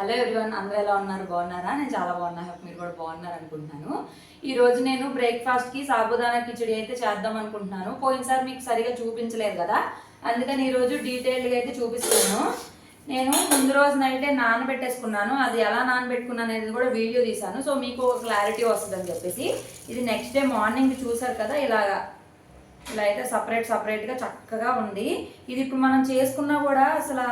Hello everyone అందరూ ఎలా ఉన్నారు? బాగున్నారా? నేను చాలా బాగున్నా. మీరు కూడా బాగున్నారు అనుకుంటున్నాను. ఈ రోజు నేను బ్రేక్ఫాస్ట్కి సాబుదానా కిచడి అయితే చేద్దాం అనుకుంటున్నాను. పోయినసారి మీకు సరిగా చూపించలేదు కదా? అందుకని ఈ రోజు గా అయితే చూపిస్తున్నాను నేను ముందు రోజు నైటే నానబెట్టేసుకున్నాను. అది ఎలా నానబెట్టుకున్నాను అనేది కూడా వీడియో తీశాను. సో మీకు ఒక క్లారిటీ వస్తుందని చెప్పేసి. ఇది నెక్స్ట్ డే మార్నింగ్ చూసారు కదా? ఇలాగా ఇలా అయితే సపరేట్ సపరేట్గా చక్కగా ఉంది. ఇది ఇప్పుడు మనం చేసుకున్నా కూడా అసలు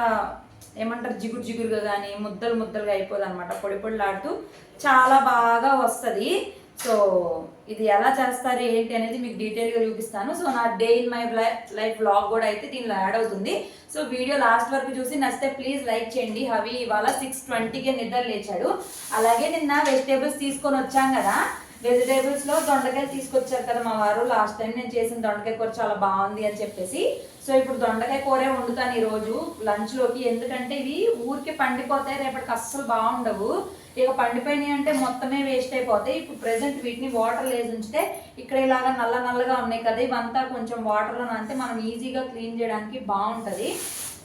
ఏమంటారు? జిగురు జిగురుగా కానీ ముద్దలు ముద్దలుగా అయిపోదు అనమాట పొడి పొడిలాడుతూ చాలా బాగా వస్తుంది. సో ఇది ఎలా చేస్తారు? ఏంటి అనేది మీకు డీటెయిల్గా చూపిస్తాను. సో నా day in my life blog కూడా అయితే దీనిలో యాడ్ అవుతుంది. సో వీడియో లాస్ట్ వరకు చూసి నచ్చితే ప్లీజ్ లైక్ చేయండి. హవి ఇవాళ సిక్స్ ట్వంటీకే నిద్ర లేచాడు. అలాగే నిన్న వెజిటేబుల్స్ తీసుకొని వచ్చాం కదా. వెజిటేబుల్స్లో దొండకాయలు తీసుకొచ్చారు కదా మా వారు. లాస్ట్ టైం నేను చేసిన దొండకాయ కూర చాలా బాగుంది అని చెప్పేసి. సో ఇప్పుడు దొండకాయ కూరే వండుతాను ఈ రోజు లంచ్లోకి. ఎందుకంటే ఇవి ఊరికి పండిపోతాయి రేపటికి అస్సలు బాగుండవు. ఇక పండిపోయినాయి అంటే మొత్తమే వేస్ట్ అయిపోతాయి. ఇప్పుడు ప్రెసెంట్ వీటిని వాటర్ లేసి ఉంచితే ఇక్కడ ఇలాగా నల్ల నల్లగా ఉన్నాయి కదా. ఇవంతా కొంచెం వాటర్లో నానితే మనం ఈజీగా క్లీన్ చేయడానికి బాగుంటుంది.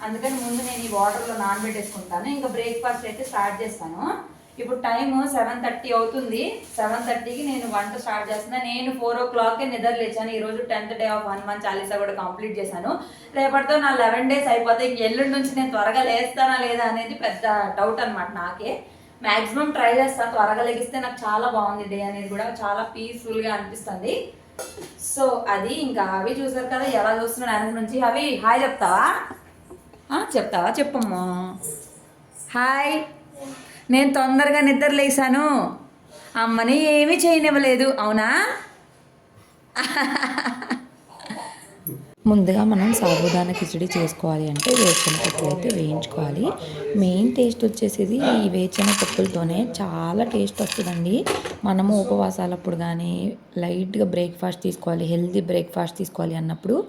అందుకని ముందు నేను ఈ వాటర్లో నానబెట్టేసుకుంటాను. ఇంకా బ్రేక్ఫాస్ట్ అయితే స్టార్ట్ చేస్తాను. ఇప్పుడు టైం సెవెన్ థర్టీ అవుతుంది. సెవెన్ థర్టీకి నేను వంట స్టార్ట్ చేస్తున్నా. నేను ఫోర్ ఓ క్లాక్కే నిద్ర లేచాను. ఈరోజు tenth day of one month Chalisa కూడా కంప్లీట్ చేశాను. రేపటితో నా లెవెన్ డేస్ అయిపోతే ఇంక ఎల్లుండి నుంచి నేను త్వరగా లేస్తానా లేదా అనేది పెద్ద డౌట్ అనమాట నాకే. మాక్సిమం ట్రై చేస్తాను త్వరగా లెగిస్తే నాకు చాలా బాగుంది డే అనేది కూడా. చాలా పీస్ఫుల్గా అనిపిస్తుంది. సో అది ఇంకా అవి చూసారు కదా ఎలా చూస్తున్నాడు వెనక నుంచి. అవి హాయ్ చెప్తావా? చెప్తావా? చెప్పమ్మా. హాయ్. నేను తొందరగా నిద్రలేసాను అమ్మని ఏమీ చేయనివ్వలేదు అవునా? ముందుగా మనం సాబుదానా కిచడి చేసుకోవాలి అంటే వేసిన పప్పులు అయితే వేయించుకోవాలి. మెయిన్ టేస్ట్ వచ్చేసేది ఈ వేరుశెనగ పప్పులతోనే. చాలా టేస్ట్ వస్తుందండి. మనము ఉపవాసాలప్పుడు కానీ లైట్గా బ్రేక్ఫాస్ట్ తీసుకోవాలి హెల్తీ బ్రేక్ఫాస్ట్ తీసుకోవాలి అన్నప్పుడు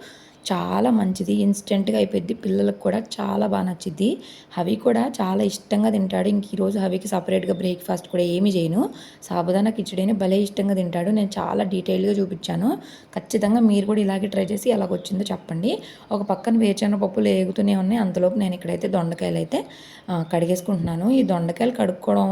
చాలా మంచిది. ఇన్స్టెంట్గా అయిపోద్ది పిల్లలకు కూడా చాలా బాగా నచ్చింది హవి కూడా చాలా ఇష్టంగా తింటాడు. ఇంక ఈరోజు హవికి సపరేట్గా బ్రేక్ఫాస్ట్ కూడా ఏమీ చేయను. సాబుదానా కిచడీని భలే ఇష్టంగా తింటాడు. నేను చాలా డీటెయిల్గా చూపించాను. ఖచ్చితంగా మీరు కూడా ఇలాగే ట్రై చేసి ఎలాగొచ్చిందో చెప్పండి. ఒక పక్కన వేరుశెనగ పప్పులు ఏగుతూనే ఉన్నాయి. అంతలోపు నేను ఇక్కడైతే దొండకాయలు అయితే కడిగేసుకుంటున్నాను. ఈ దొండకాయలు కడుక్కోవడం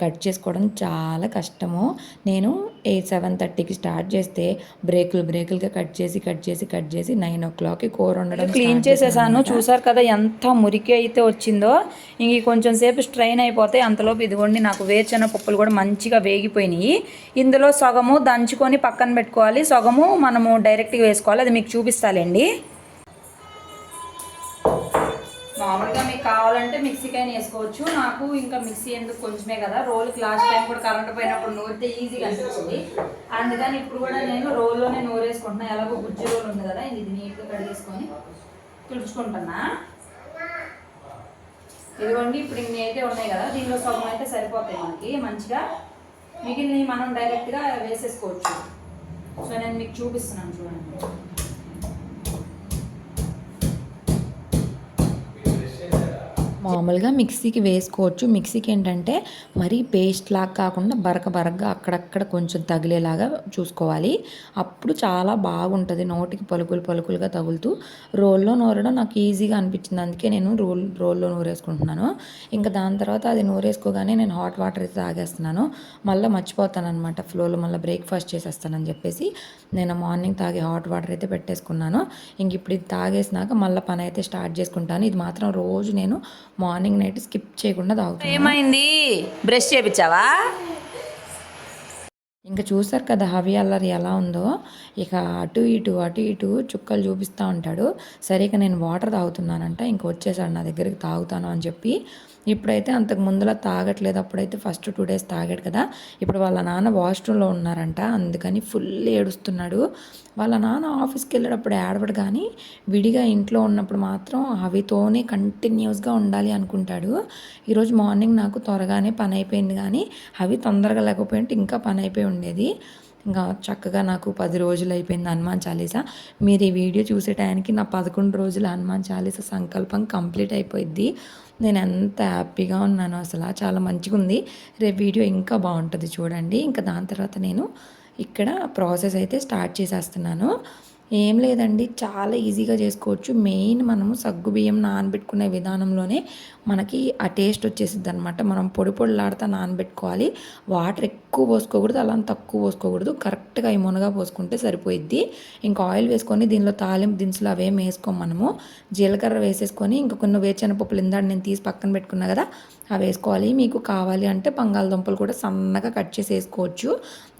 కట్ చేసుకోవడం చాలా కష్టము. నేను ఎయిట్ సెవెన్ థర్టీకి స్టార్ట్ చేస్తే బ్రేకులు బ్రేకులుగా కట్ చేసి కట్ చేసి కట్ చేసి నైన్ ఓ క్లాక్కి కూర వండడం క్లీన్ చేసేసాను. చూసారు కదా ఎంత మురికి అయితే వచ్చిందో. ఇంక కొంచెం సేపు స్ట్రైన్ అయిపోతే అంతలోపు ఇదిగోండి నాకు వేరుచెన పప్పులు కూడా మంచిగా వేగిపోయినాయి. ఇందులో సగము దంచుకొని పక్కన పెట్టుకోవాలి. సగము మనము డైరెక్ట్గా వేసుకోవాలి. అది మీకు చూపిస్తాలేండి. మామూలుగా మీకు కావాలంటే మిక్సీకైనా వేసుకోవచ్చు. నాకు ఇంకా మిక్సీ ఎందుకు కొంచెమే కదా. రోల్కి లాస్ట్ టైం కూడా కరెంట్ పోయినప్పుడు నూరితే ఈజీగా అనిపించింది. అందుకని ఇప్పుడు కూడా నేను రోల్లోనే నూరేసుకుంటున్నా. ఎలాగో గుజ్జు రోల్ ఉంది కదా ఇది నీట్గా కడిగేసుకొని తుడుచుకుంటున్నా. ఇదిగోండి ఇప్పుడు ఇన్ని అయితే ఉన్నాయి కదా. దీనిలో సగం అయితే సరిపోతాయి మనకి. మంచిగా మిగిలినవి మనం డైరెక్ట్గా వేసేసుకోవచ్చు. సో నేను మీకు చూపిస్తున్నాను చూడండి. మామూలుగా మిక్సీకి వేసుకోవచ్చు. మిక్సీకి ఏంటంటే మరీ పేస్ట్ లాగా కాకుండా బరక బరకగా అక్కడక్కడ కొంచెం తగిలేలాగా చూసుకోవాలి. అప్పుడు చాలా బాగుంటుంది. నోటికి పలుకులు పలుకులుగా తగులుతూ. రోల్లో నూరడం నాకు ఈజీగా అనిపించింది. అందుకే నేను రోల్ రోల్లో నూరేసుకుంటున్నాను. ఇంకా దాని తర్వాత అది నూరేసుకోగానే నేను హాట్ వాటర్ అయితే తాగేస్తున్నాను. మళ్ళీ మర్చిపోతాను అనమాట ఫ్లోలో మళ్ళీ బ్రేక్ఫాస్ట్ చేసేస్తానని చెప్పేసి నేను మార్నింగ్ తాగే హాట్ వాటర్ అయితే పెట్టేసుకున్నాను. ఇంక ఇప్పుడు ఇది తాగేసినాక మళ్ళీ పని అయితే స్టార్ట్ చేసుకుంటాను. ఇది మాత్రం రోజు నేను మార్నింగ్ నైట్ స్కిప్ చేయకుండా తాగుతాను ఏమైంది? బ్రష్ చేపించావా? ఇంకా చూసారు కదా హవి అల్లరి ఎలా ఉందో. ఇక అటు ఇటు అటు ఇటు చుక్కలు చూపిస్తూ ఉంటాడు. సరే ఇక నేను వాటర్ తాగుతున్నానంట. ఇంక వచ్చేసాడు నా దగ్గరికి తాగుతాను అని చెప్పి ఇప్పుడైతే అంతకు ముందులా తాగట్లేదు. అప్పుడైతే ఫస్ట్ టూ డేస్ తాగాడు కదా. ఇప్పుడు వాళ్ళ నాన్న వాష్రూమ్లో ఉన్నారంట. అందుకని ఫుల్ ఏడుస్తున్నాడు. వాళ్ళ నాన్న ఆఫీస్కి వెళ్ళేటప్పుడు ఏడవడు కానీ విడిగా ఇంట్లో ఉన్నప్పుడు మాత్రం అవితోనే కంటిన్యూస్గా ఉండాలి అనుకుంటాడు. ఈరోజు మార్నింగ్ నాకు త్వరగానే పని అయిపోయింది కానీ అవి తొందరగా లేకపోయింటే ఇంకా పని అయిపోయి ఉండేది. ఇంకా చక్కగా నాకు పది రోజులు అయిపోయింది హనుమాన్ చాలీసా. మీరు ఈ వీడియో చూసే టైంకి నా పదకొండు రోజుల హనుమాన్ చాలీసా సంకల్పం కంప్లీట్ అయిపోయింది నేను ఎంత హ్యాపీగా ఉన్నాను అసలు చాలా మంచిగా ఉంది. రేపు వీడియో ఇంకా బాగుంటుంది చూడండి. ఇంకా దాని తర్వాత నేను ఇక్కడ ప్రాసెస్ అయితే స్టార్ట్ చేసేస్తున్నాను. ఏం లేదండి. చాలా ఈజీగా చేసుకోవచ్చు. మెయిన్ మనము సగ్గు బియ్యం నానబెట్టుకునే విధానంలోనే మనకి ఆ టేస్ట్ వచ్చేసిద్ది అనమాట మనం పొడి పొడిలాడుతా నానబెట్టుకోవాలి. వాటర్ ఎక్కువ పోసుకోకూడదు అలా తక్కువ పోసుకోకూడదు. కరెక్ట్గా ఈ మునగా పోసుకుంటే సరిపోయిద్ది. ఇంకా ఆయిల్ వేసుకొని దీనిలో తాలింపు దినుసులు అవేం వేసుకోం మనము. జీలకర్ర వేసేసుకొని ఇంకా కొన్ని వేరుశనగపప్పులు ఇందాడు నేను తీసి పక్కన పెట్టుకున్నా కదా అవి వేసుకోవాలి. మీకు కావాలి అంటే బంగాళదుంపలు కూడా సన్నగా కట్ చేసి వేసుకోవచ్చు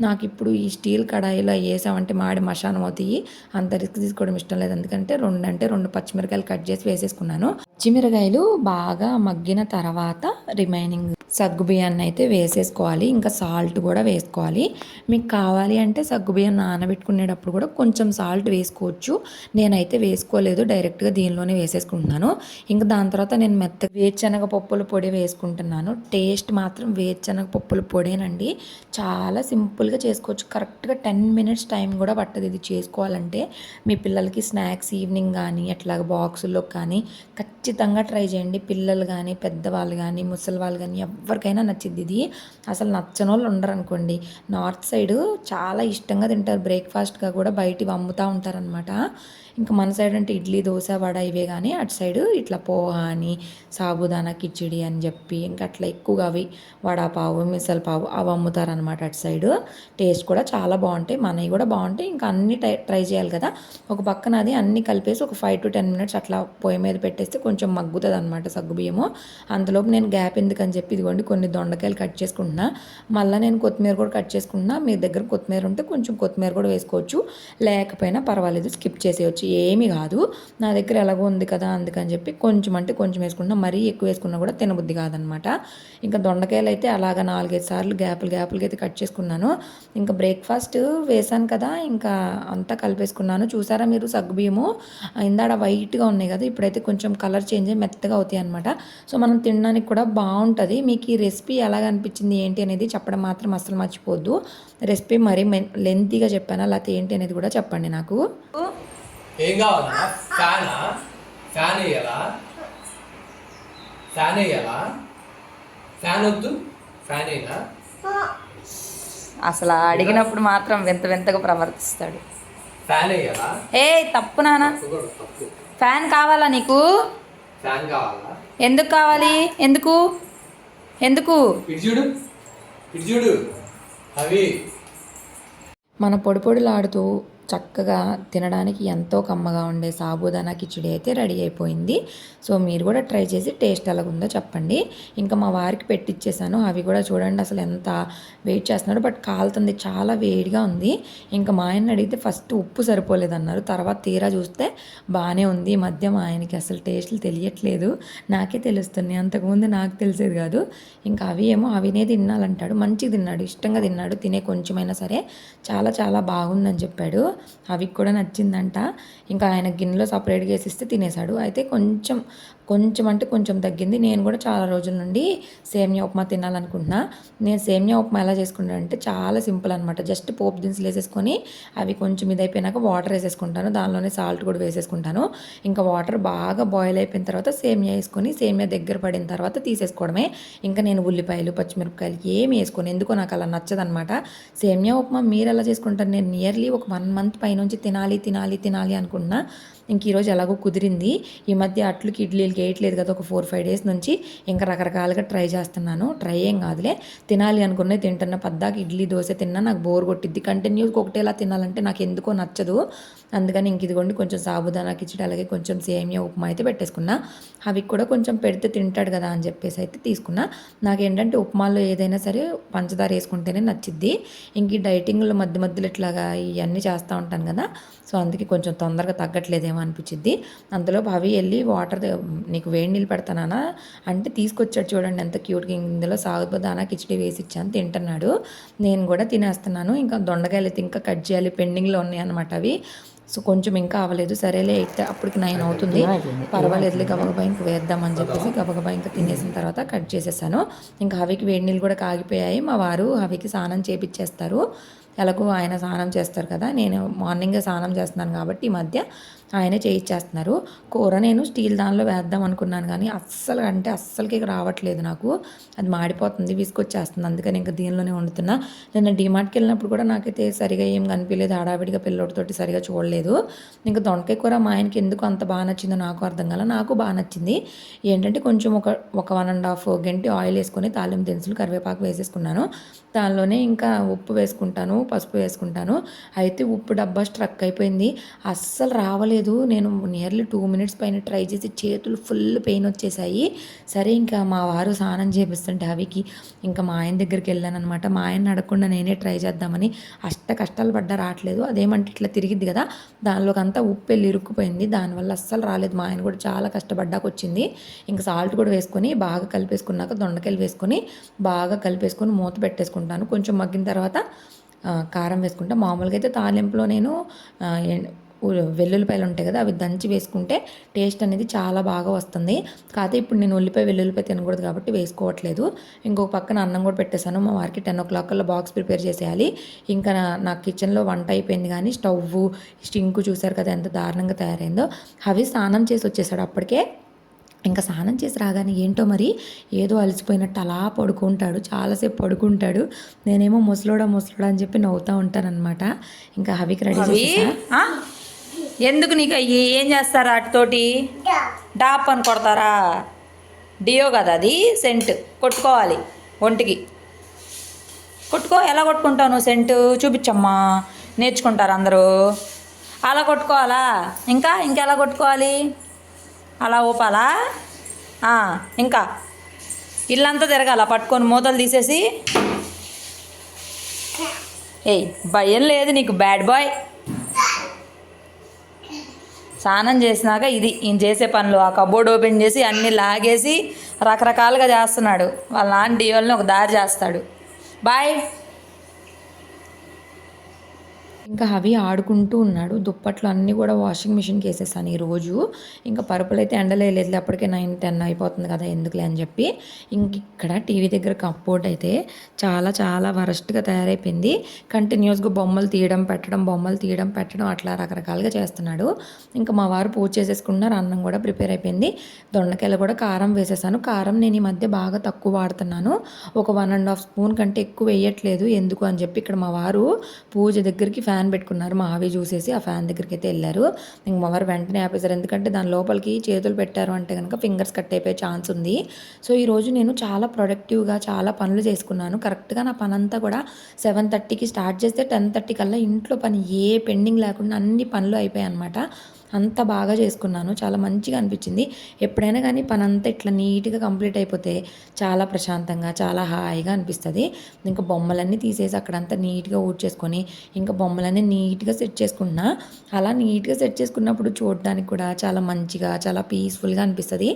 నాకు ఇప్పుడు ఈ స్టీల్ కడాయిలో వేసామంటే మాడి మశానం అవుతాయి. అంత రిస్క్ తీసుకోవడం ఇష్టం లేదు. ఎందుకంటే రెండు అంటే రెండు పచ్చిమిరకాయలు కట్ చేసి వేసేసుకున్నాను. పచ్చిమిరకాయలు బాగా మగ్గిన తర్వాత రిమైనింగ్ సగ్గు బియ్యాన్ని అయితే వేసేసుకోవాలి. ఇంకా సాల్ట్ కూడా వేసుకోవాలి. మీకు కావాలి అంటే సగ్గు బియ్యం నానబెట్టుకునేటప్పుడు కూడా కొంచెం సాల్ట్ వేసుకోవచ్చు. నేనైతే వేసుకోలేదు. డైరెక్ట్గా దీనిలోనే వేసేసుకుంటున్నాను. ఇంకా దాని తర్వాత నేను మెత్త వేరుశనగ పప్పుల పొడి వేసుకుంటున్నాను. టేస్ట్ మాత్రం వేరుశనగ పప్పుల పొడేనండి. చాలా సింపుల్గా చేసుకోవచ్చు. కరెక్ట్గా టెన్ మినిట్స్ టైం కూడా పట్టదు ఇది చేసుకోవాలంటే. మీ పిల్లలకి స్నాక్స్ ఈవినింగ్ కానీ అట్లా బాక్సుల్లో కానీ ఖచ్చితంగా ట్రై చేయండి. పిల్లలు కానీ పెద్దవాళ్ళు కానీ ముసలి వాళ్ళు కానీ ఎవరికైనా నచ్చింది ఇది. అసలు నచ్చని వాళ్ళు ఉండరు అనుకోండి నార్త్ సైడ్ చాలా ఇష్టంగా తింటారు. బ్రేక్ఫాస్ట్గా కూడా బయటివి అమ్ముతూ ఉంటారనమాట ఇంకా మన సైడ్ అంటే ఇడ్లీ దోశ వడ ఇవే కానీ అటు సైడ్ ఇట్లా పోహా అని సాబుదానా కిచిడి అని చెప్పి ఇంకా అట్లా ఎక్కువగా అవి వడాపావు మిసల్ పావు అవి అమ్ముతారనమాట అటు సైడ్. టేస్ట్ కూడా చాలా బాగుంటాయి. మనవి కూడా బాగుంటాయి. ఇంకా అన్ని ట్రై ట్రై చేయాలి కదా. ఒక పక్కన అది అన్ని కలిపేసి ఒక ఫైవ్ టు టెన్ మినిట్స్ అట్లా పొయ్యి మీద పెట్టేస్తే కొంచెం మగ్గుతుంది అనమాట సగ్గుబియ్యము అంతలోపు నేను గ్యాప్ ఎందుకని చెప్పి ఇదిగోండి కొన్ని దొండకాయలు కట్ చేసుకుంటున్నా. మళ్ళీ నేను కొత్తిమీర కూడా కట్ చేసుకుంటున్నా. మీ దగ్గర కొత్తిమీర ఉంటే కొంచెం కొత్తిమీర కూడా వేసుకోవచ్చు. లేకపోయినా పర్వాలేదు. స్కిప్ చేసేయచ్చు. ఏమీ కాదు. నా దగ్గర ఎలాగో ఉంది కదా అందుకని చెప్పి కొంచెం అంటే కొంచెం వేసుకున్నా మరీ ఎక్కువ వేసుకున్నా కూడా తినబుద్ధి కాదనమాట. ఇంకా దొండకాయలు అయితే అలాగ నాలుగైదు సార్లు గ్యాపులు గ్యాపులకి అయితే కట్ చేసుకున్నాను. ఇంకా బ్రేక్ఫాస్ట్ వేసాను కదా ఇంకా అంతా కలిపేసుకున్నాను. చూసారా మీరు సగ్గుబియ్యము ఇందాడ వైట్గా ఉన్నాయి కదా ఇప్పుడైతే కొంచెం కలర్ చేంజ్ అయ్యి మెత్తగా అవుతాయి అనమాట సో మనం తినడానికి కూడా బాగుంటుంది. మీకు ఈ రెసిపీ ఎలాగ అనిపించింది ఏంటి అనేది చెప్పడం మాత్రం అస్సలు మర్చిపోద్దు రెసిపీ మరీ లెంతీగా చెప్పాను లేకపోతే ఏంటి అనేది కూడా చెప్పండి నాకు. ఏం కావాలా ఫ్యానా? ఫ్యాన్ వేయాలా? ఫ్యాన్ వేయాలా? ఫ్యాన్ వద్దు? ఫ్యాన్ వేయాలా అసలు అడిగినప్పుడు మాత్రం వింత వింతగా ప్రవర్తిస్తాడు. ఫ్యాన్ వేయాలా? ఏ తప్పు నాన్న. తప్పు కూడా తప్పు. ఫ్యాన్ కావాలా నీకు? ఫ్యాన్ కావాలా? ఎందుకు కావాలి? ఎందుకు? ఎందుకు? చూడు. చూడు. అవి. మన పొడి పొడిలాడుతూ చక్కగా తినడానికి ఎంతో కమ్మగా ఉండే సాబుదానా కిచిడి అయితే రెడీ అయిపోయింది. సో మీరు కూడా ట్రై చేసి టేస్ట్ ఎలాగుందో చెప్పండి. ఇంకా మా వారికి పెట్టిచ్చేసాను. అవి కూడా చూడండి అసలు ఎంత వెయిట్ చేస్తున్నాడు బట్ కాలుతుంది చాలా వేడిగా ఉంది. ఇంకా మా ఆయన అడిగితే ఫస్ట్ ఉప్పు సరిపోలేదు అన్నారు తర్వాత తీరా చూస్తే బాగానే ఉంది. ఈ మధ్య మా ఆయనకి అసలు టేస్ట్లు తెలియట్లేదు. నాకే తెలుస్తుంది అంతకుముందు నాకు తెలిసేది కాదు. ఇంకా అవి ఏమో అవినే తినాలంటాడు. మంచిగా తిన్నాడు. ఇష్టంగా తిన్నాడు. తినే కొంచెమైనా సరే. చాలా చాలా బాగుందని చెప్పాడు. అవి కూడా నచ్చిందంట. ఇంకా ఆయన గిన్నెలో సపరేట్గా వేసిస్తే తినేశాడు. అయితే కొంచెం కొంచెం అంటే కొంచెం తగ్గింది. నేను కూడా చాలా రోజుల నుండి సేమియా ఉప్మా తినాలనుకుంటున్నా. నేను సేమియా ఉప్మా ఎలా చేసుకుంటాను అంటే చాలా సింపుల్ అనమాట జస్ట్ పోపు దినుసులు వేసేసుకొని అవి కొంచెం ఇది అయిపోయినాక వాటర్ వేసేసుకుంటాను. దానిలోనే సాల్ట్ కూడా వేసేసుకుంటాను. ఇంకా వాటర్ బాగా బాయిల్ అయిపోయిన తర్వాత సేమియా వేసుకొని సేమియా దగ్గర పడిన తర్వాత తీసేసుకోవడమే. ఇంకా నేను ఉల్లిపాయలు పచ్చిమిరపకాయలు ఏమి వేసుకొని. ఎందుకో నాకు అలా నచ్చదనమాట సేమియా ఉప్మా మీరు ఎలా చేసుకుంటారు? నేను నియర్లీ ఒక వన్ మంత్ పైనుంచి తినాలి తినాలి తినాలి అనుకుంటున్నా. ఇంక ఈరోజు ఎలాగో కుదిరింది. ఈ మధ్య అట్లకి ఇడ్లీలకి వేయట్లేదు కదా ఒక ఫోర్ ఫైవ్ డేస్ నుంచి. ఇంకా రకరకాలుగా ట్రై చేస్తున్నాను. ట్రై ఏం కాదులే. తినాలి అనుకునే తింటున్న. పద్దాకి ఇడ్లీ దోశ తిన్నా నాకు బోర్ కొట్టిద్ది. కంటిన్యూస్గా ఒకటేలా తినాలంటే నాకు ఎందుకో నచ్చదు. అందుకని ఇంక ఇదిగోండి కొంచెం సాబుదానా కిచడి అలాగే కొంచెం సేమియా ఉప్మా అయితే పెట్టేసుకున్నా. అవి కూడా కొంచెం పెడితే తింటాడు కదా అని చెప్పేసి అయితే తీసుకున్నా. నాకేంటంటే ఉప్మాలో ఏదైనా సరే పంచదార వేసుకుంటేనే నచ్చిద్ది. ఇంక ఈ డైటింగ్లో మధ్య మధ్యలో ఇట్లాగా ఇవన్నీ చేస్తూ ఉంటాను కదా. సో అందుకే కొంచెం తొందరగా తగ్గట్లేదేమో అనిపించింది అంతలో అవి వెళ్ళి వాటర్ నీకు వేడి నీళ్ళు పెడతానా అంటే తీసుకొచ్చాడు చూడండి ఎంత క్యూట్గా ఇందులో సాగుదానా కిచడి వేసి ఇచ్చాను తింటున్నాడు. నేను కూడా తినేస్తున్నాను. ఇంకా దొండకాయలు అయితే ఇంకా కట్ చేయాలి. పెండింగ్లో ఉన్నాయి అనమాట అవి. సో కొంచెం ఇంకా అవ్వలేదు. సరేలే అయితే అప్పటికి నైన్ అవుతుంది. పర్వాలేదులే గబగబా ఇంక వేద్దామని చెప్పేసి గబగబా ఇంకా తినేసిన తర్వాత కట్ చేసేసాను. ఇంకా హవికి వేడి నీళ్ళు కూడా కాగిపోయాయి. మా వారు హవికి స్నానం చేపిచ్చేస్తారు. ఎలాగో ఆయన స్నానం చేస్తారు కదా నేను మార్నింగే స్నానం చేస్తున్నాను కాబట్టి ఈ మధ్య ఆయనే చేయించేస్తున్నారు కూర నేను స్టీల్ దానిలో వేద్దాం అనుకున్నాను కానీ అస్సలు అంటే అస్సలకి రావట్లేదు నాకు. అది మాడిపోతుంది విసుకొచ్చేస్తుంది అందుకని ఇంకా దీనిలోనే వండుతున్నా. నిన్న డిమార్ట్కి వెళ్ళినప్పుడు కూడా నాకైతే సరిగా ఏం కనిపించలేదు హడావిడిగా పిల్లోడితోటి సరిగా చూడలేదు. ఇంకా దొండకాయ కూర మా ఆయనకి ఎందుకు అంత బాగా నచ్చిందో నాకు అర్థం కాల. నాకు బాగా నచ్చింది. ఏంటంటే కొంచెం ఒక ఒక వన్ అండ్ హాఫ్ గంటి ఆయిల్ వేసుకొని తాలింపు దినుసులు కరివేపాకు వేసేసుకున్నాను. దానిలోనే ఇంకా ఉప్పు వేసుకుంటాను పసుపు వేసుకుంటాను. అయితే ఉప్పు డబ్బా స్ట్రక్ అయిపోయింది. అస్సలు రావలేదు. నేను నియర్లీ టూ మినిట్స్ పైన ట్రై చేసి చేతులు ఫుల్ పెయిన్ వచ్చేసాయి. సరే ఇంకా మా వారు స్నానం చేపిస్తుంటే అవికి ఇంకా మా ఆయన దగ్గరికి వెళ్ళాను అనమాట మా ఆయన అడగకుండా నేనే ట్రై చేద్దామని అష్ట కష్టాలు పడ్డా రావట్లేదు. అదేమంటే ఇట్లా తిరిగిద్ది కదా దానిలోకి అంతా ఉప్పు వెళ్ళి ఇరుక్కుపోయింది. దానివల్ల అస్సలు రాలేదు. మా ఆయన కూడా చాలా కష్టపడ్డాక వచ్చింది. ఇంకా సాల్ట్ కూడా వేసుకొని బాగా కలిపేసుకున్నాక దొండకాయలు వేసుకొని బాగా కలిపేసుకొని మూత పెట్టేసుకుంటాను. కొంచెం మగ్గిన తర్వాత కారం వేసుకుంటా. మామూలుగా అయితే తాలింపులో నేను వెల్లుల్లిపాయలు ఉంటాయి కదా అవి దంచి వేసుకుంటే టేస్ట్ అనేది చాలా బాగా వస్తుంది. కాకపోతే ఇప్పుడు నేను ఉల్లిపాయ వెల్లుల్లిపాయ తినకూడదు కాబట్టి వేసుకోవట్లేదు. ఇంకొక పక్కన అన్నం కూడా పెట్టేశాను. మా వారికి టెన్ ఓ క్లాక్ కల్లా బాక్స్ ప్రిపేర్ చేసేయాలి. ఇంకా నా కిచెన్లో వంట అయిపోయింది కానీ స్టవ్ స్టింక్ చూసారు కదా ఎంత దారుణంగా తయారైందో. అవి స్నానం చేసి వచ్చేసాడు అప్పటికే. ఇంకా స్నానం చేసి రాగానే ఏంటో మరి ఏదో అలసిపోయినట్టు అలా పడుకుంటాడు. చాలాసేపు పడుకుంటాడు. నేనేమో ముసలోడా ముసలోడా అని చెప్పి నవ్వుతూ ఉంటానన్నమాట. ఇంకా హవికి రెడీ ఆ? ఎందుకు నీకు అయ్యి? ఏం చేస్తారు వాటితోటి? డాప్ అని కొడతారా? డియో కదా అది సెంట్. కొట్టుకోవాలి ఒంటికి. కొట్టుకో ఎలా కొట్టుకుంటావు నువ్వు సెంట్? చూపించమ్మా. నేర్చుకుంటారు అందరూ. అలా కొట్టుకోవాలా? ఇంకా? ఇంకెలా కొట్టుకోవాలి? అలా ఊపాలా? ఇంకా. ఇల్లంతా తిరగాల? పట్టుకొని మూతలు తీసేసి. ఏయ్ భయం లేదు నీకు బ్యాడ్ బాయ్. స్నానం చేసినాక ఇది ఈయన చేసే పనులు ఆ కబోర్డ్ ఓపెన్ చేసి అన్నీ లాగేసి రకరకాలుగా చేస్తున్నాడు. వాళ్ళ నాన్న డియోల్ని ఒక దారి చేస్తాడు. బాయ్. ఇంకా అవి ఆడుకుంటూ ఉన్నాడు. దుప్పట్లు అన్నీ కూడా వాషింగ్ మిషన్కి వేసేసాను ఈరోజు ఇంకా పరుపులు అయితే ఎండలో లేదు అప్పటికే నైన్ టెన్ అయిపోతుంది కదా ఎందుకులే అని చెప్పి. ఇంక ఇక్కడ టీవీ దగ్గర కప్బోర్డ్ అయితే చాలా చాలా వరస్ట్గా తయారైపోయింది. కంటిన్యూస్గా బొమ్మలు తీయడం పెట్టడం బొమ్మలు తీయడం పెట్టడం అట్లా రకరకాలుగా చేస్తున్నాడు. ఇంకా మా వారు పూజ చేసేసుకున్నారు. అన్నం కూడా ప్రిపేర్ అయిపోయింది. దొండకాయలు కూడా కారం వేసేసాను. కారం నేను ఈ మధ్య బాగా తక్కువ వాడుతున్నాను. ఒక వన్ అండ్ హాఫ్ స్పూన్ కంటే ఎక్కువ వేయట్లేదు. ఎందుకు అని చెప్పి ఇక్కడ మా వారు పూజ దగ్గరికి ఫ్యాన్ పెట్టుకున్నారు. మా ఆవి చూసేసి ఆ ఫ్యాన్ దగ్గరికి అయితే వెళ్ళారు. ఇంక మా వారు వెంటనే ఆపేశారు. ఎందుకంటే దాని లోపలికి చేతులు పెట్టారు అంటే కనుక ఫింగర్స్ కట్ అయిపోయే ఛాన్స్ ఉంది. సో ఈరోజు నేను చాలా ప్రొడక్టివ్గా చాలా పనులు చేసుకున్నాను. కరెక్ట్గా నా పని అంతా కూడా సెవెన్ థర్టీకి స్టార్ట్ చేస్తే టెన్ థర్టీ కల్లా ఇంట్లో పని ఏ పెండింగ్ లేకుండా అన్ని పనులు అయిపోయాయి అనమాట అంత బాగా చేసుకున్నాను. చాలా మంచిగా అనిపించింది. ఎప్పుడైనా కానీ పని అంతా ఇట్లా నీట్గా కంప్లీట్ అయిపోతే చాలా ప్రశాంతంగా చాలా హాయిగా అనిపిస్తుంది. ఇంకా బొమ్మలన్నీ తీసేసి అక్కడంతా నీట్గా ఊడ్చేసుకొని ఇంకా బొమ్మలన్నీ నీట్గా సెట్ చేసుకున్నా అలా నీట్గా సెట్ చేసుకున్నప్పుడు చూడడానికి కూడా చాలా మంచిగా చాలా పీస్ఫుల్గా అనిపిస్తుంది.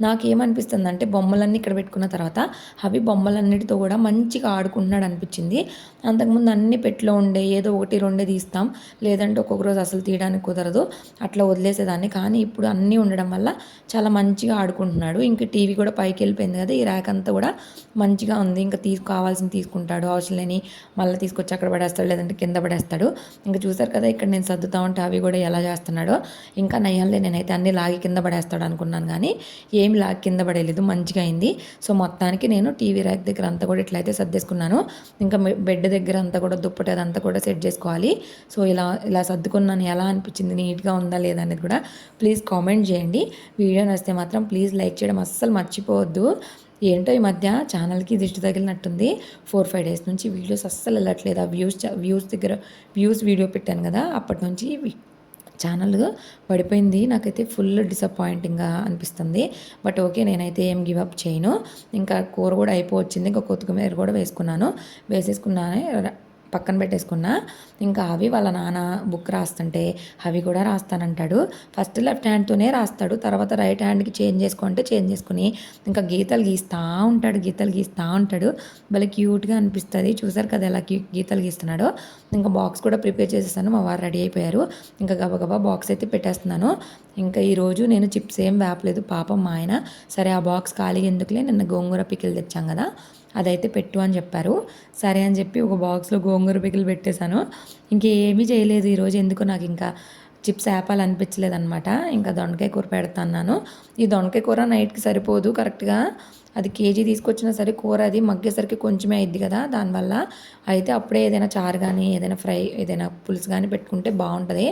నాకేమనిపిస్తుందంటే బొమ్మలన్నీ ఇక్కడ పెట్టుకున్న తర్వాత అవి బొమ్మలన్నిటితో కూడా మంచిగా ఆడుకుంటున్నాడు అనిపించింది. అంతకుముందు అన్ని పెట్లో ఉండే ఏదో ఒకటి రెండే తీస్తాం. లేదంటే ఒక్కొక్క రోజు అసలు తీయడానికి కుదరదు. అట్లా వదిలేసేదాన్ని. కానీ ఇప్పుడు అన్నీ ఉండడం వల్ల చాలా మంచిగా ఆడుకుంటున్నాడు. ఇంకా టీవీ కూడా పైకి వెళ్ళిపోయింది కదా ఈ ర్యాక్ అంతా కూడా మంచిగా ఉంది. ఇంకా తీసు కావాల్సింది తీసుకుంటాడు. అవసరం లేని మళ్ళీ తీసుకొచ్చి అక్కడ పడేస్తాడు లేదంటే కింద పడేస్తాడు. ఇంకా చూసారు కదా ఇక్కడ నేను సర్దుతా ఉంటే అవి కూడా ఎలా చేస్తున్నాడో. ఇంకా నయ్యాలే నేనైతే అన్ని లాగి కింద పడేస్తాడు అనుకున్నాను. కానీ ఏ లాగి కింద పడలేదు మంచిగా అయింది. సో మొత్తానికి నేను టీవీ ర్యాక్ దగ్గర అంతా కూడా ఇట్లయితే సర్దేసుకున్నాను ఇంకా బెడ్ దగ్గర అంతా కూడా దుప్పటి అదంతా కూడా సెట్ చేసుకోవాలి. సో ఇలా ఇలా సర్దుకున్నాను. ఎలా అనిపించింది? నీట్గా ఉందా? లేదా? అనేది కూడా ప్లీజ్ కామెంట్ చేయండి. వీడియో నచ్చితే మాత్రం ప్లీజ్ లైక్ చేయడం అస్సలు మర్చిపోవద్దు. ఏంటో ఈ మధ్య ఛానల్కి దిష్టి తగిలినట్టుంది. ఫోర్ ఫైవ్ డేస్ నుంచి వీడియోస్ అస్సలు వెళ్ళట్లేదు. ఆ వ్యూస్ వ్యూస్ దగ్గర వ్యూస్ వీడియో పెట్టాను కదా అప్పటి నుంచి ఛానల్ పడిపోయింది. నాకైతే ఫుల్ డిసప్పాయింటింగ్గా అనిపిస్తుంది. బట్ ఓకే నేనైతే ఏం గివ్ అప్ చేయను. ఇంకా కూర కూడా అయిపోవచ్చింది. ఇంకా కొత్తిమీర కూడా వేసుకున్నాను. వేసేసుకున్నానే పక్కన పెట్టేసుకున్నా. ఇంకా అవి వాళ్ళ నాన్న బుక్ రాస్తుంటే అవి కూడా రాస్తానంటాడు. ఫస్ట్ లెఫ్ట్ హ్యాండ్తోనే రాస్తాడు. తర్వాత రైట్ హ్యాండ్కి చేంజ్ చేసుకుంటే చేంజ్ చేసుకుని ఇంకా గీతలు గీస్తూ ఉంటాడు. గీతలు గీస్తూ ఉంటాడు. భలే క్యూట్గా అనిపిస్తుంది. చూసారు కదా ఎలా క్యూ గీతలు గీస్తున్నాడో. ఇంకా బాక్స్ కూడా ప్రిపేర్ చేసేసాను. మా వారు రెడీ అయిపోయారు. ఇంకా గబగబా బాక్స్ అయితే పెట్టేస్తున్నాను. ఇంకా ఈరోజు నేను చిప్స్ ఏం వేపలేదు. పాపం మా ఆయన సరే ఆ బాక్స్ ఖాళీగా ఎందుకులే? నిన్న గోంగూర పికిల్ తెచ్చాం కదా. అదైతే పెట్టు అని చెప్పారు. సరే అని చెప్పి ఒక బాక్స్లో గోంగూర పికిల్ పెట్టేశాను. ఇంకేమీ చేయలేదు ఈరోజు ఎందుకు నాకు ఇంకా చిప్స్ ఆపాలి అనిపించలేదు అనమాట ఇంకా దొండకాయ కూర పెడతాను ఈ దొండకాయ కూర నైట్కి సరిపోదు కరెక్ట్గా. అది కేజీ తీసుకొచ్చినా సరే కూర అది మగ్గేసరికి కొంచెమే అయింది కదా. దానివల్ల అయితే అప్పుడే ఏదైనా చారు కానీ ఏదైనా ఫ్రై ఏదైనా పులుసు కానీ పెట్టుకుంటే బాగుంటుంది.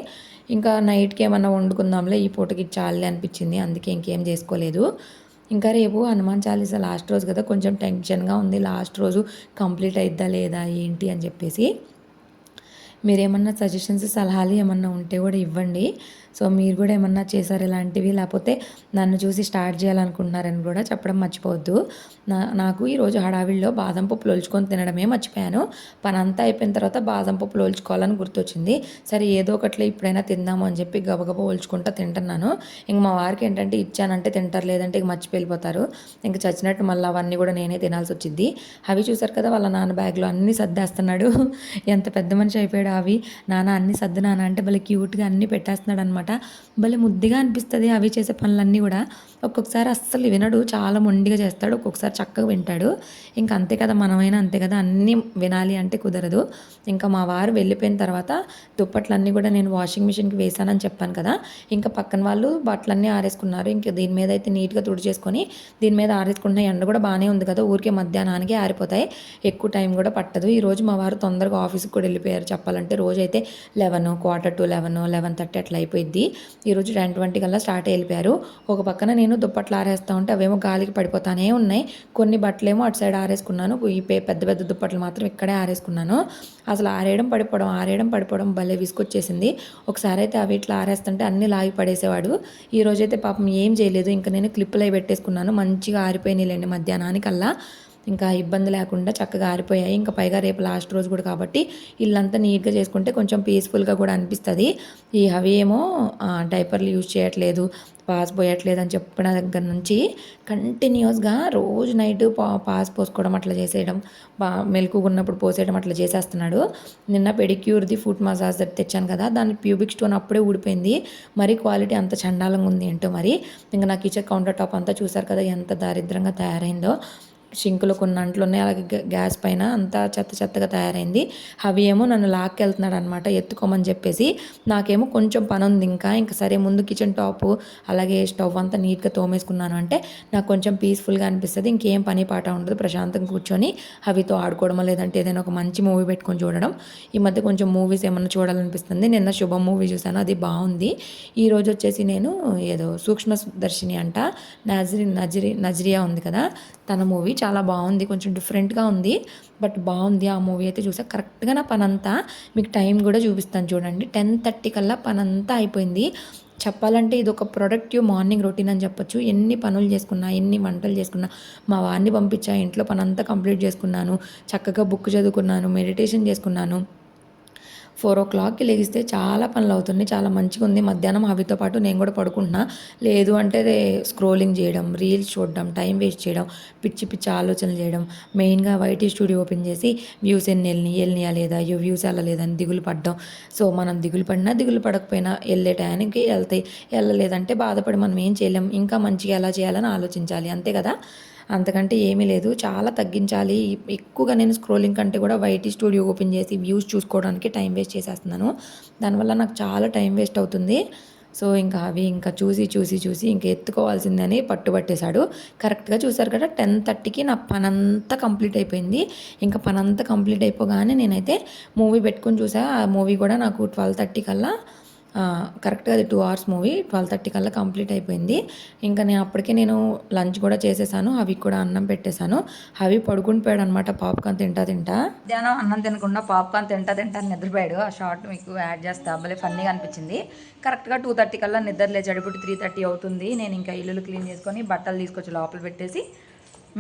ఇంకా నైట్కి ఏమన్నా వండుకుందాంలే ఈ పూటకి చాలే అనిపించింది. అందుకే ఇంకేం చేసుకోలేదు. ఇంకా రేపు హనుమాన్ చాలీసా లాస్ట్ రోజు కదా కొంచెం టెన్షన్గా ఉంది లాస్ట్ రోజు కంప్లీట్ అయిద్దా లేదా ఏంటి అని చెప్పేసి మీరేమన్నా సజెషన్స్ సలహాలు ఏమన్నా ఉంటే కూడా ఇవ్వండి. సో మీరు కూడా ఏమన్నా చేశారు ఇలాంటివి లేకపోతే నన్ను చూసి స్టార్ట్ చేయాలనుకుంటున్నారని కూడా చెప్పడం మర్చిపోవద్దు. నా నాకు ఈరోజు హడావిడిలో బాదం పప్పు లోల్చుకొని తినడమే మర్చిపోయాను. పని అంతా అయిపోయిన తర్వాత బాదం పప్పు లోల్చుకోవాలని గుర్తొచ్చింది. సరే ఏదో ఒకట్లో ఇప్పుడైనా తిందాము అని చెప్పి గబగబ ఓల్చుకుంటా తింటున్నాను. ఇంక మా వారికి ఏంటంటే ఇచ్చానంటే తింటారు లేదంటే ఇంక మర్చిపోయిపోతారు. ఇంక చచ్చినట్టు మళ్ళీ అవన్నీ కూడా నేనే తినాల్సి వచ్చింది. అవి చూసారు కదా వాళ్ళ నాన్న బ్యాగ్లో అన్నీ సర్దేస్తున్నాడు. ఎంత పెద్ద మనిషి అయిపోయాడు అవి నాన్న అన్ని సర్దు నాన్న అంటే భలే క్యూట్గా అన్నీ పెట్టేస్తున్నాడు అనమాట భలే ముద్దుగా అనిపిస్తుంది అవి చేసే పనులన్నీ కూడా. ఒక్కొక్కసారి అస్సలు వినడు చాలా మొండిగా చేస్తాడు ఒక్కొక్కసారి చక్కగా వింటాడు. ఇంకా అంతే కదా మనమైనా అంతే కదా అన్నీ వినాలి అంటే కుదరదు. ఇంకా మా వారు వెళ్ళిపోయిన తర్వాత దుప్పట్లన్నీ కూడా నేను వాషింగ్ మిషన్కి వేసానని చెప్పాను కదా ఇంకా పక్కన వాళ్ళు బట్టలన్నీ ఆరేసుకున్నారు. ఇంకా దీని మీద అయితే నీట్గా తుడి చేసుకొని దీని మీద ఆరేసుకుంటున్న ఎండ కూడా బాగానే ఉంది కదా ఊరికే మధ్యాహ్నానికి ఆరిపోతాయి. ఎక్కువ టైం కూడా పట్టదు. ఈ రోజు మా వారు తొందరగా ఆఫీస్కి కూడా వెళ్ళిపోయారు చెప్పాలంటే. రోజు రోజైతే eleven quarter to eleven eleven thirty అట్లా అయిపోయింది ఈరోజు టెన్ ట్వంటీ కల్లా స్టార్ట్ వెళ్ళిపోయారు ఒక పక్కన నేను దుప్పట్లు ఆరేస్తా ఉంటే అవేమో గాలికి పడిపోతానే ఉన్నాయి. కొన్ని బట్టలేమో అటు సైడ్ ఆరేసుకున్నాను. ఈ పెద్ద పెద్ద దుప్పట్లు మాత్రం ఇక్కడే ఆరేసుకున్నాను. అసలు ఆరేయడం పడిపోవడం ఆరేయడం పడిపోవడం భలే విసుకొచ్చేసింది ఒకసారి అయితే అవి ఇట్లా ఆరేస్తుంటే అన్ని లాగి పడేసేవాడు. ఈ రోజైతే పాపం ఏం చేయలేదు. ఇంకా నేను క్లిప్పులు అవి పెట్టేసుకున్నాను. మంచిగా ఆరిపోయినాయిలేండి మధ్యాహ్నానికల్లా. ఇంకా ఇబ్బంది లేకుండా చక్కగా ఆరిపోయాయి. ఇంకా పైగా రేపు లాస్ట్ రోజు కూడా కాబట్టి ఇల్లంతా నీట్గా చేసుకుంటే కొంచెం పీస్ఫుల్గా కూడా అనిపిస్తుంది. ఈ అవి ఏమో డైపర్లు యూజ్ చేయట్లేదు పాస్ పోయట్లేదు అని చెప్పిన దగ్గర నుంచి కంటిన్యూస్గా రోజు నైట్ పా పాస్ పోసుకోవడం అట్లా చేసేయడం బా మెలకుగా ఉన్నప్పుడు పోసేయడం అట్లా చేసేస్తున్నాడు. నిన్న పెడిక్యూర్ది ఫుట్ మసాజ్ తెచ్చాను కదా దాని ప్యూబిక్ స్టోన్ అప్పుడే ఊడిపోయింది. మరి క్వాలిటీ అంత చండాలంగా ఉంది ఏంటో మరి. ఇంకా నా కిచెన్ కౌంటర్ టాప్ అంతా చూసారు కదా ఎంత దారిద్రంగా తయారైందో. షింకులు కొన్ని అంట్లు ఉన్నాయి. అలాగే గ్యా- గ్యాస్ పైన అంతా చెత్త చెత్తగా తయారైంది. అవి ఏమో నన్ను లాక్కెళ్తున్నాడు అనమాట ఎత్తుకోమని చెప్పేసి నాకేమో కొంచెం పని ఉంది ఇంకా. ఇంకా సరే ముందు కిచెన్ టాప్ అలాగే స్టవ్ అంతా నీట్గా తోమేసుకున్నాను అంటే నాకు కొంచెం పీస్ఫుల్గా అనిపిస్తుంది. ఇంకేం పని పాట ఉండదు. ప్రశాంతంగా కూర్చొని అవితో ఆడుకోవడం లేదంటే ఏదైనా ఒక మంచి మూవీ పెట్టుకొని చూడడం. ఈ మధ్య కొంచెం మూవీస్ ఏమన్నా చూడాలనిపిస్తుంది. నిన్న శుభం మూవీ చూశాను. అది బాగుంది. ఈ రోజు వచ్చేసి నేను ఏదో సూక్ష్మ దర్శిని అంట. నజరి నజరి నజరియా ఉంది కదా. తన మూవీ చాలా బాగుంది కొంచెం డిఫరెంట్గా ఉంది. బట్ బాగుంది ఆ మూవీ అయితే చూసా. కరెక్ట్గా నా పనంతా మీకు టైం కూడా చూపిస్తాను చూడండి. టెన్ థర్టీ కల్లా పనంతా అయిపోయింది. చెప్పాలంటే ఇది ఒక ప్రొడక్టివ్ మార్నింగ్ రొటీన్ అని చెప్పొచ్చు. ఎన్ని పనులు చేసుకున్నా ఎన్ని వంటలు చేసుకున్నా మా వారిని పంపించా ఇంట్లో పనంతా కంప్లీట్ చేసుకున్నాను. చక్కగా బుక్ చదువుకున్నాను మెడిటేషన్ చేసుకున్నాను. ఫోర్ ఓ క్లాక్కి లెగిస్తే చాలా పనులు అవుతున్నాయి. చాలా మంచిగా ఉంది. మధ్యాహ్నం అవితో పాటు నేను కూడా పడుకుంటున్నా. లేదు అంటే స్క్రోలింగ్ చేయడం రీల్స్ చూడడం టైం వేస్ట్ చేయడం పిచ్చి పిచ్చి ఆలోచనలు చేయడం మెయిన్గా వైటీ స్టూడియో ఓపెన్ చేసి వ్యూస్ ఎన్ని వెళ్ళి వెళ్ళినాయా లేదా అయ్యో వ్యూస్ వెళ్ళలేదని దిగులు పడ్డం. సో మనం దిగులు పడినా దిగులు పడకపోయినా వెళ్ళే టైంకి వెళ్తాయి. వెళ్ళలేదంటే బాధపడి మనం ఏం చేయలేం. ఇంకా మంచిగా ఎలా చేయాలని ఆలోచించాలి. అంతే కదా? అంతకంటే ఏమీ లేదు. చాలా తగ్గించాలి. ఎక్కువగా నేను స్క్రోలింగ్ కంటే కూడా వైటీ స్టూడియో ఓపెన్ చేసి వ్యూస్ చూసుకోవడానికి టైం వేస్ట్ చేసేస్తున్నాను. దానివల్ల నాకు చాలా టైం వేస్ట్ అవుతుంది. సో ఇంకా అవి ఇంకా చూసి చూసి చూసి ఇంకా ఎత్తుకోవాల్సిందని పట్టుబట్టేశాడు. కరెక్ట్గా చూసారు కదా టెన్ థర్టీకి నా పనంతా కంప్లీట్ అయిపోయింది. ఇంకా పనంతా కంప్లీట్ అయిపోగానే నేనైతే మూవీ పెట్టుకొని చూసా. ఆ మూవీ కూడా నాకు ట్వెల్వ్ థర్టీ కల్లా కరెక్ట్గా అది two hours movie twelve thirty కల్లా కంప్లీట్ అయిపోయింది. ఇంకా నేను అప్పటికే నేను లంచ్ కూడా చేసేసాను అవి కూడా అన్నం పెట్టేశాను. అవి పడుకుని పోయాడు అనమాట పాప్కార్న్ తింటా తింటా. మధ్యాహ్నం అన్నం తినకుండా పాప్కార్న్ తింటా తింటా అని నిద్రపోయాడు. ఆ షార్ట్ మీకు యాడ్ చేస్తా భలే ఫన్నీగా అనిపించింది. కరెక్ట్గా టూ థర్టీ కల్లా నిద్ర లేచాడు. ఇప్పుడు త్రీ థర్టీ అవుతుంది. నేను ఇంకా ఇల్లు క్లీన్ చేసుకొని బట్టలు తీసుకొచ్చి లోపల పెట్టేసి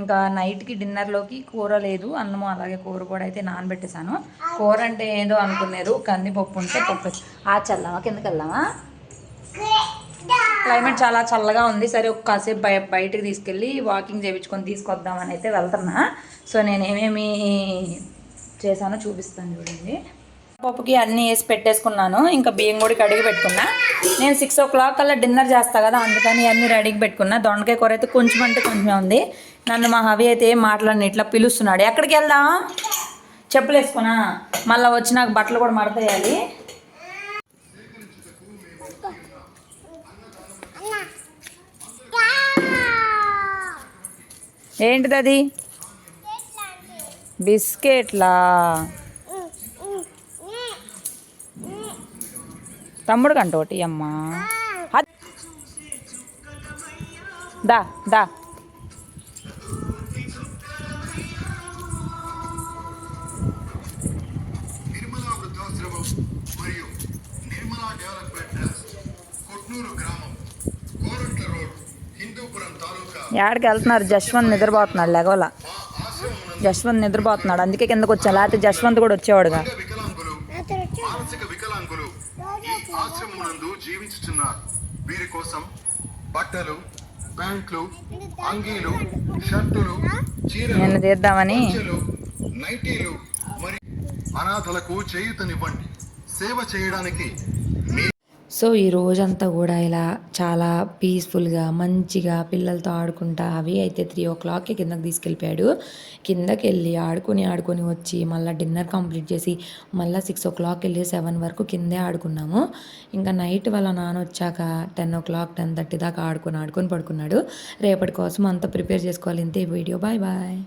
ఇంకా నైట్కి డిన్నర్లోకి కూర లేదు అన్నము అలాగే కూర కూడా అయితే నానబెట్టేశాను. కూర అంటే ఏదో అనుకున్నారు కందిపప్పు ఉంటే పప్పు ఆ చల్లమా కిందకి వెళ్దామా? క్లైమేట్ చాలా చల్లగా ఉంది సరే ఒక కాసేపు బయ బయటకు తీసుకెళ్ళి వాకింగ్ చేయించుకొని తీసుకొద్దామని అయితే వెళ్తున్నా. సో నేను ఏమేమి చేశానో చూపిస్తాను చూడండి. పప్పుకి అన్నీ వేసి పెట్టేసుకున్నాను. ఇంకా బియ్యం కూడా కడిగి పెట్టుకున్నా. నేను సిక్స్ ఓ క్లాక్ అలా డిన్నర్ చేస్తాను కదా అందుకని అన్నీ రెడీకి పెట్టుకున్నా. దొండకాయ కూర అయితే కొంచెం అంటే కొంచెమే ఉంది. నన్ను మా హవి అయితే మాట్లాడిన ఇట్లా పిలుస్తున్నాడు. ఎక్కడికి వెళ్దాం? చెప్పులు వేసుకున్నా మళ్ళీ వచ్చి నాకు బట్టలు కూడా మడతేయాలి. ఏంటిది అది బిస్కెట్లా? తమ్ముడు కంటోటి ఒకటి అమ్మా. దా దా. నిర్మలా యాడికి వెళ్తున్నారు? జశ్వంత్ నిద్రపోతున్నాడు లెగోలా జశ్వంత్ నిద్రపోతున్నాడు అందుకే కిందకు వచ్చాను లేకపోతే జశ్వంత్ కూడా వచ్చేవాడుగా. వికలాంగులు ఈ ఆశ్రమమునందు జీవించుచున్నారు. వీరి కోసం బట్టలు ప్యాంట్లు అంగీలు షర్టులు చీరలు తీద్దామని నైటీలు మరియు అనాథలకు చేయూతనివ్వండి. సేవ చేయడానికి సో ఈ రోజంతా కూడా ఇలా చాలా పీస్ఫుల్గా మంచిగా పిల్లలతో ఆడుకుంటా అవి అయితే త్రీ ఓ క్లాక్కి కిందకి తీసుకెళ్ళిపోయాడు. కిందకి వెళ్ళి ఆడుకొని ఆడుకొని వచ్చి మళ్ళీ డిన్నర్ కంప్లీట్ చేసి మళ్ళీ సిక్స్ ఓ క్లాక్ వెళ్ళి సెవెన్ వరకు కిందే ఆడుకున్నాము. ఇంకా నైట్ వాళ్ళ నాన్న వచ్చాక ten o'clock ten thirty దాకా ఆడుకొని ఆడుకొని పడుకున్నాడు. రేపటి కోసం అంతా ప్రిపేర్ చేసుకోవాలి. ఇంతే వీడియో. Bye bye.